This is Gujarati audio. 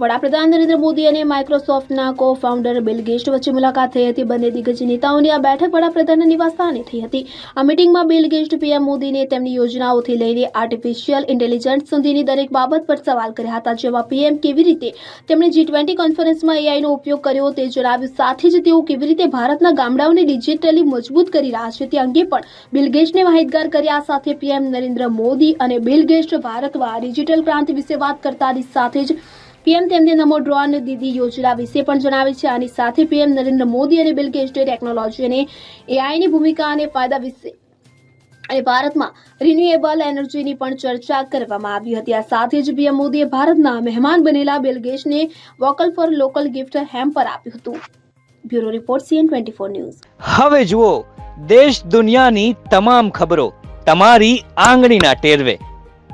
વડાપ્રધાન નરેન્દ્ર મોદી અને માઇક્રોસોફ્ટના કો ફાઉન્ડર બિલ ગેટ્સ વચ્ચે મુલાકાત થઈ હતી. બંને દિગ્ગજ નેતાઓની આ બેઠક વડાપ્રધાનના નિવાસસ્થાને થઈ હતી. આ મિટિંગમાં બિલ ગેટ્સ, પીએમ મોદીને તેમની યોજનાઓથી લઈને આર્ટિફિશિયલ ઇન્ટેલિજન્સ સુધીની દરેક બાબત પર સવાલ કર્યા હતા. જેમાં પીએમ કેવી રીતે તેમણે જી ટ્વેન્ટી કોન્ફરન્સમાં એઆઈનો ઉપયોગ કર્યો તે જણાવ્યું. સાથે જ તેઓ કેવી રીતે ભારતના ગામડાઓને ડિજિટલી મજબૂત કરી રહ્યા છે તે અંગે પણ બિલ ગેટ્સને માહિતગાર કર્યા. સાથે પીએમ નરેન્દ્ર મોદી અને બિલ ગેટ્સ ભારતમાં ડિજિટલ ક્રાંતિ વિશે વાત કરતાની સાથે જ પીએમ તેમને નમો ડ્રોન દીદી યોજના વિશે પણ જણાવે છે. આની સાથે પીએમ નરેન્દ્ર મોદી અને બિલ ગેટ્સે ટેકનોલોજી અને એઆઈની ભૂમિકા અને ફાયદા વિશે અને ભારતમાં રિન્યુએબલ એનર્જીની પણ ચર્ચા કરવામાં આવી હતી. આ સાથે જ પીએમ મોદીએ ભારતના મહેમાન બનેલા Bill ગેટ્સને vocal for local gift hamper આપ્યું હતું. Bureau report, CN twenty four news. હવે જુઓ, દેશ દુનિયાની તમામ ખબરો તમારી આંગળીના ટેરવે.